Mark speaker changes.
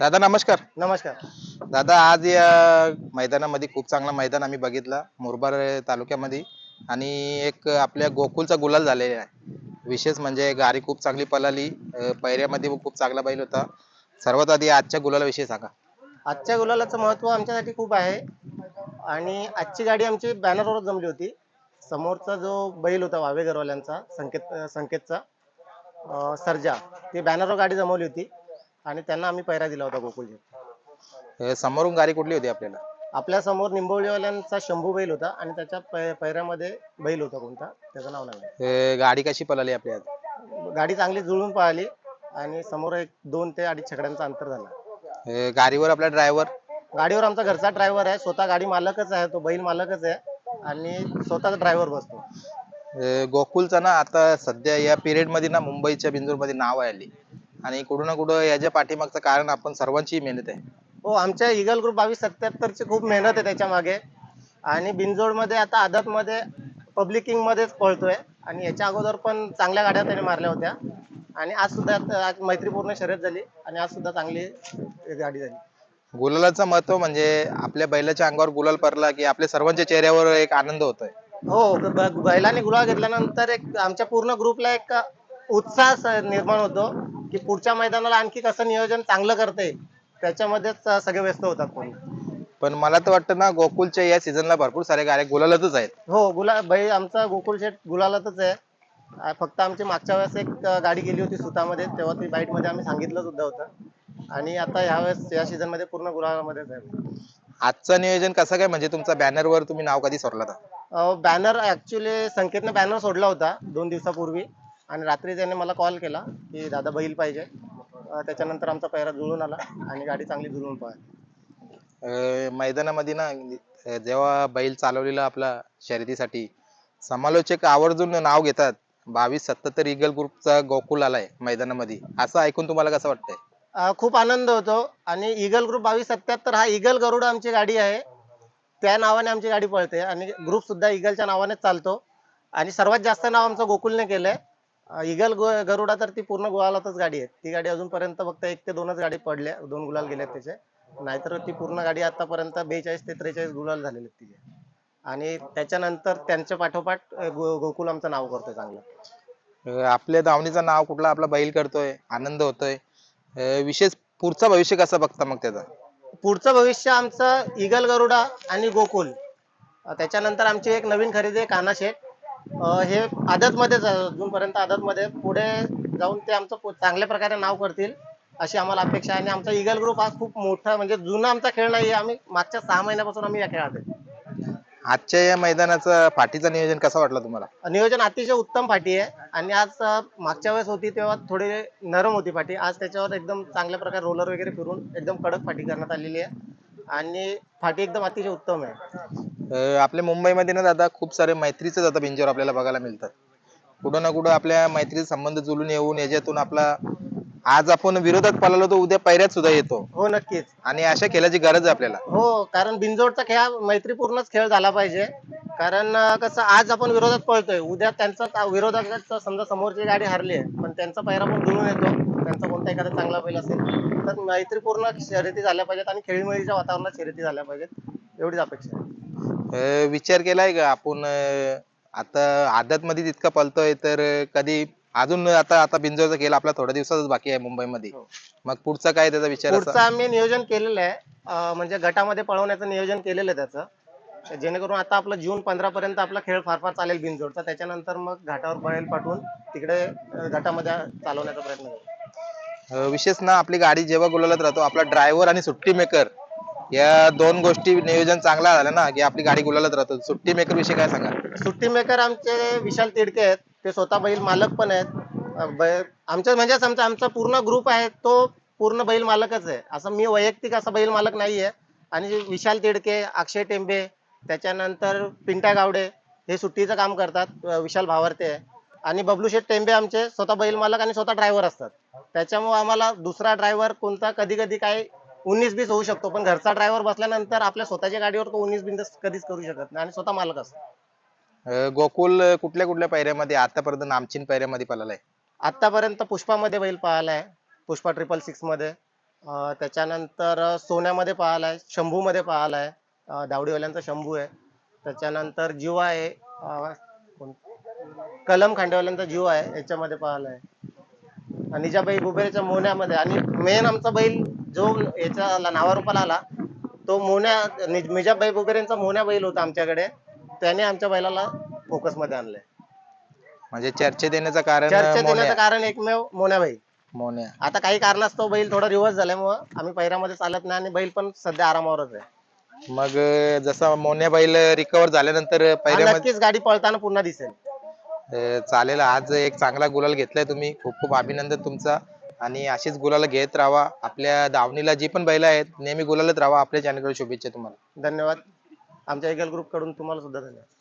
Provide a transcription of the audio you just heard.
Speaker 1: दादा नमस्कार.
Speaker 2: नमस्कार.
Speaker 1: दादा आज या मैदानामध्ये खूप चांगला मैदान आम्ही बघितलं मुरबाड तालुक्यामध्ये. आणि एक आपल्या गोकुलचा गुलाल झालेला आहे. विशेष म्हणजे गाडी खूप चांगली पळाली अं, पहिऱ्यामध्ये खूप चांगला बैल होता. सर्वात आधी आजच्या गुलालाविषयी सांगा.
Speaker 2: आजच्या गुलालाचं महत्त्व आमच्यासाठी खूप आहे. आणि आजची गाडी आमची बॅनरवरच जमली होती. समोरचा जो बैल होता वावेघरवाल्यांचा संकेत संकेतचा सर्जा ती बॅनरवर गाडी जमवली होती. आणि त्यांना आम्ही पैरा दिला होता गोकुळजी.
Speaker 1: अं, समोरून गाडी कुठली होती आपल्याला?
Speaker 2: आपल्यासमोर निंबवलीवाल्यांचा शंभू बैल होता आणि त्याच्या पै- पैऱ्यामध्ये बैल होता कोणता? त्याचं नाव नाही.
Speaker 1: अं, गाडी कशी पळाली आपल्या?
Speaker 2: गाडी चांगली जुळून पळाली आणि समोर एक दोन ते अडीच छकड्यांचं अंतर झालं.
Speaker 1: अं, गाडीवर आपला ड्रायव्हर?
Speaker 2: गाडीवर आमचा घरचा ड्रायव्हर आहे. स्वतः गाडी मालकच आहे. तो बैल मालकच आहे. आणि स्वतःचा ड्रायव्हर बसतो.
Speaker 1: गोकुलचा ना आता सध्या या पिरियडमध्ये ना मुंबईच्या बिंदूरमध्ये नाव आहे. आली आणि कुठं ना कुठं याच्या पाठीमागचं कारण आपण सर्वांची मेहनत आहे.
Speaker 2: हो आमच्या इगल ग्रुप बावीस सत्याहत्तर ची खूप मेहनत आहे त्याच्यामागे. आणि बिनजोडमध्ये आता आदत मध्ये पब्लिक किंग मध्येच पळतोय. आणि याच्या अगोदर पण चांगल्या गाड्या त्याने मारल्या होत्या. आणि आज सुद्धा आज मैत्रीपूर्ण शर्यत झाली आणि आज सुद्धा चांगली गाडी झाली.
Speaker 1: गुलालाचं महत्त्व म्हणजे आपल्या बैलाच्या अंगावर गुलाल पडला की आपल्या सर्वांच्या चेहऱ्यावर एक आनंद होतोय.
Speaker 2: हो ब- बैलाने गुलाल घेतल्यानंतर एक आमच्या पूर्ण ग्रुपला एक उत्साह स- निर्माण होतो. की पुढच्या मैदानाला आणखी कसं नियोजन चांगलं करता येईल त्याच्यामध्येच सगळे व्यस्त होतात कोणी.
Speaker 1: पण मला तर वाटतं ना गोकुलच्या या सीझनला भरपूर साऱ्या गाड्या गुलालातच आहेत.
Speaker 2: हो गुला बैल आमचा गोकुळ शेठ गुलालातच आहे. आ, फक्त आमची मागच्या वेळेस एक गाडी गेली होती सुतामध्ये तेव्हा ती बाईटमध्ये आम्ही सांगितलं सुद्धा होतं. आणि आता ह्या वेळेस या सीझनमध्ये पूर्ण गुलालामध्येच आहे.
Speaker 1: आजचं नियोजन कसं काय? म्हणजे तुमच्या बॅनरवर तुम्ही नाव कधी सोडला होता?
Speaker 2: बॅनर ऍक्च्युली संकेतने बॅनर सोडला होता दोन दिवसापूर्वी. आणि रात्री त्याने मला कॉल केला की दादा बैल पाहिजे. अ, त्याच्यानंतर आमचा पैरा जुळून आला आणि गाडी चांगली जुळून पळाली.
Speaker 1: अं, मैदानामध्ये ना अं, जेव्हा बैल चालवलेला आपला शर्यतीसाठी समालोचक आवर्जून नाव घेतात. बावीस सत्याहत्तर इगल ग्रुपचा गोकुल आलाय मैदानामध्ये. असं ऐकून तुम्हाला कसं वाटतंय?
Speaker 2: अ, खूप आनंद होतो. आणि इगल ग्रुप बावीस सत्याहत्तर हा इगल गरुड आमची गाडी आहे. त्या नावाने आमची गाडी पळते. आणि ग्रुप सुद्धा इगलच्या नावानेच चालतो. आणि सर्वात जास्त नाव आमचं गोकुलने केलंय. इगल गरुडा तर ती पूर्ण गुलालातच गाडी आहे. ती गाडी अजूनपर्यंत फक्त एक ते दोनच गाडी पडल्या. दोन गुलाल गेल्यात त्याचे नाहीतर ती पूर्ण गाडी आतापर्यंत बेचाळीस ते त्रेचाळीस गुलाल झालेले तिचे. आणि त्याच्यानंतर त्यांच्या पाठोपाठ गो- गोकुल आमचं नाव करतोय चांगलं.
Speaker 1: अं, आपल्या दावणीचं नाव कुठला? आपला बैल करतोय. आनंद होतोय. अं, विशेष पुढचं भविष्य कसं बघता मग त्याचं?
Speaker 2: पुढचं भविष्य आमचं इगल गरुडा आणि गोकुल. अं, त्याच्यानंतर आमची एक नवीन खरेदी आहे काना शेठ अं, हे आदत मध्येच अजूनपर्यंत आदत मध्ये पुढे जाऊन ते आमचं पु- चांगल्या प्रकारे नाव करतील अशी आम्हाला अपेक्षा आहे. आणि आमचा इगल ग्रुप हा खूप मोठा म्हणजे जुना आमचा खेळ नाही आम्ही मागच्या सहा महिन्यापासून आम्ही या खेळात आहे.
Speaker 1: आजच्या या मैदानाचं पाठीचं नियोजन कसं वाटलं तुम्हाला?
Speaker 2: नियोजन अतिशय उत्तम फाटी आहे. आणि आज अं, मागच्या वेळेस होती तेव्हा थोडी नरम होती फाटी. आज त्याच्यावर एकदम चांगल्या प्रकारे रोलर वगैरे फिरून एकदम कडक फाटी करण्यात आलेली आहे. आणि फाटी एकदम अतिशय उत्तम आहे.
Speaker 1: आपल्या मुंबईमध्ये ना दादा खूप सारे मैत्रीचे आता बिंजोर आपल्याला बघायला मिळतात कुठं ना कुठं आपल्या मैत्रीचे संबंध जुळून येऊन याच्यातून आपला आज आपण विरोधात पळालो तर उद्या पैऱ्यात सुद्धा येतो.
Speaker 2: हो नक्कीच.
Speaker 1: आणि अशा खेळाची गरज आहे आपल्याला.
Speaker 2: हो कारण बिनजोडचा खेळ मैत्रीपूर्णच खेळ झाला पाहिजे. कारण अं, कसं आज आपण विरोधात पळतोय. उद्या त्यांचा विरोधात समजा समोरची गाडी हरली आहे पण त्यांचा पैरा पण जुळून येतो. त्यांचा कोणता एखादा चांगला बैल असेल तर मैत्रीपूर्ण शर्यती झाल्या पाहिजेत आणि खेळीमेळीच्या वातावरणात शर्यती झाल्या पाहिजेत. एवढीच अपेक्षा आहे.
Speaker 1: अं, विचार केलाय का आपण अं, आता आदत मध्ये तितका पळतोय तर कधी अजून आता आता बिंजोरचा खेळ आपला थोड्या दिवसातच बाकी आहे मुंबईमध्ये.
Speaker 2: हो.
Speaker 1: मग पुढचा काय त्याचा विचार असा?
Speaker 2: पुढचं आम्ही नियोजन केलेलं आहे. अं, म्हणजे गटामध्ये पळवण्याचं नियोजन केलेलं आहे त्याचं. जेणेकरून आता आपलं जून पंधरा पर्यंत आपला खेळ फार फार चालेल बिनजोडचा. त्याच्यानंतर मग घाटावर बैल पाठवून तिकडे अं, गटामध्ये चालवण्याचा प्रयत्न करू.
Speaker 1: अं, विशेष ना आपली गाडी जेव्हा गुलालात राहतो आपला ड्रायव्हर आणि सुट्टी मेकर या दोन गोष्टी नियोजन चांगला झालं ना की आपली गाडी गुलालत राहतो. सुट्टी मेकर विषयी काय सांगा
Speaker 2: सुट्टी मेकर आमचे विशाल तिडके आहेत. ते स्वतः बैल मालक पण आहेत. बै- आमच्या म्हणजे आमचा आमचा पूर्ण ग्रुप आहे तो पूर्ण बैल मालकच आहे. असं मी वैयक्तिक असा बैल मालक नाहीये. आणि विशाल तिडके अक्षय टेंबे त्याच्यानंतर पिंटा गावडे हे सुट्टीचं काम करतात. अं, विशाल भावरते आहे. आणि बबलू शेठ टेंबे आमचे स्वतः बैल मालक आणि स्वतः ड्रायव्हर असतात. त्याच्यामुळे आम्हाला दुसरा ड्रायव्हर कोणता कधी कधी काय उन्नीस बीस होऊ शकतो पण घरचा ड्रायव्हर बसल्यानंतर आपल्या स्वतःच्या गाडीवर तो उन्नीस बिंदस कधीच करू शकत नाही आणि स्वतः मालक असतो.
Speaker 1: अं, गोकुल कुठल्या कुठल्या पायऱ्यामध्ये आतापर्यंत नामचीन पायऱ्यामध्ये पळालाय?
Speaker 2: आतापर्यंत पुष्पामध्ये बैल पळालाय पुष्पा ट्रिपल सिक्समध्ये. अं, त्याच्यानंतर सोन्यामध्ये पाहिलाय शंभूमध्ये पाहिलाय अं, दावडीवाल्यांचा शंभू आहे. त्याच्यानंतर जीवा आहे. अं, कोण- कलम खांडेवाल्यांचा जीव आहे याच्यामध्ये पाहिलाय आणि ज्या बैल बुबेरच्या मोन्यामध्ये. आणि मेन आमचा बैल जो याच्या नावारूपाला आला तो मोन्या नि- मिजाबाई बुबेरेंचा मोन्या बैल होता आमच्याकडे. त्याने आमच्या बैलाला फोकसमध्ये आणलंय.
Speaker 1: म्हणजे चर्चेत येण्याचं कारण
Speaker 2: चर्चेत येण्याचं
Speaker 1: मोन्या
Speaker 2: कारण एकमेव मोन्याबाई
Speaker 1: मोन्या.
Speaker 2: आता काही कारणास्तव बैल थोडा रिवर्स झाल्यामुळं आम्ही पैऱ्यामध्ये चालत नाही आणि बैल पण सध्या आरामावरच आहे.
Speaker 1: मग अं, जसा मोन्या बैल रिकवर झाल्यानंतर
Speaker 2: हा, नक्कीच गाडी पळताना पुन्हा दिसेल.
Speaker 1: अं, चालेल. आज एक चांगला गुलाल घेतलाय तुम्ही. खूप खूप अभिनंदन तुमचा. आणि अशीच गुलाला घेत राहा आपल्या दावणीला जी पण बैल आहेत नेहमी गुलालत राहा आपल्या चॅनलकडे शुभेच्छा तुम्हाला.
Speaker 2: धन्यवाद. आमच्या इगल ग्रुपकडून तुम्हाला सुद्धा धन्यवाद.